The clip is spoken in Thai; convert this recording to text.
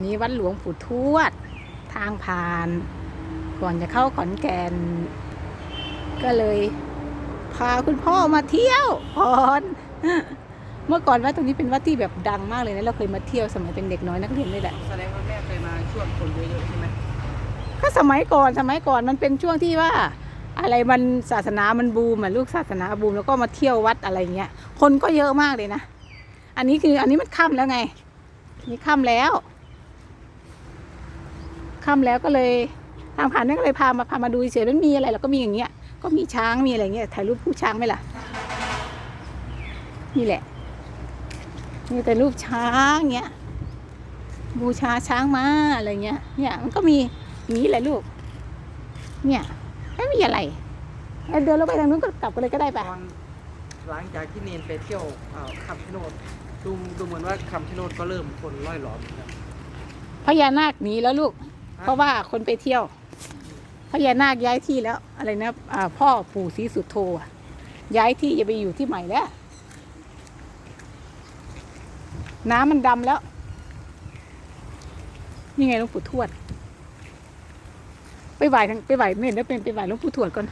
นี้วัดหลวงปู่ทวด ทางผ่าน ก่อนจะเข้าขอนแก่น ก็เลย พาคุณพ่อมาเที่ยวก่อนเมื่อก่อนวัดตรงนี้เป็นวัดที่แบบดังมากเลยนะเราเคยมาเที่ยวสมัยเป็นเด็กน้อยนักเรียนเลยแหละแสดงว่าแม่เคยมาช่วงคนเยอะๆใช่ไหมก็สมัยก่อนสมัยก่อนมันเป็นช่วงที่ว่า อะไรมันศาสนามันบูมอะลูกศาสนาบูมแล้วก็มาเที่ยววัดอะไรเงี้ยคนก็เยอะมากเลยนะอันนี้คืออันนี้มันค่ำแล้วไงนี่ค่ำแล้ว ค่ำแล้วก็เลยทางผ่านนั่นก็เลยพามาพามาดูเฉยๆมันมีอะไรแล้วก็มีอย่างเงี้ย ก็มีช้างมีอะไรเงี้ยถ่ายรูปผู้ช้างไหมล่ะ นี่แหละ มีแต่รูปช้างเงี้ยบูชาช้างมาอะไรเงี้ย เนี่ยมันก็มีอย่างนี้แหละลูก เนี่ยไม่มีอะไรเอ้ยเดินเราไปทางนู้นก็กลับกันเลยก็ได้ตปะอนหลังจากที่เนนไปเที่ยวเอ่อคำชะโนดดูดูเหมือนว่าคำชะโนดก็เริ่มคนร้อยหลอมแล้วพญานาคหนีแล้วลูก เพราะว่าคนไปเที่ยวพญานาคย้ายที่แล้ว อะไรนะะพ่อปู่ศรีสุโธย้ายที่จะไปอยู่ที่ใหม่แล้ว น้ำมันดำแล้ว นี่ไงหลวงปู่ทวด ไปไหว้ทางไปไหว้ไม่เห็นได้เป็นไปไหว้หลวงปู่ทวดก่อน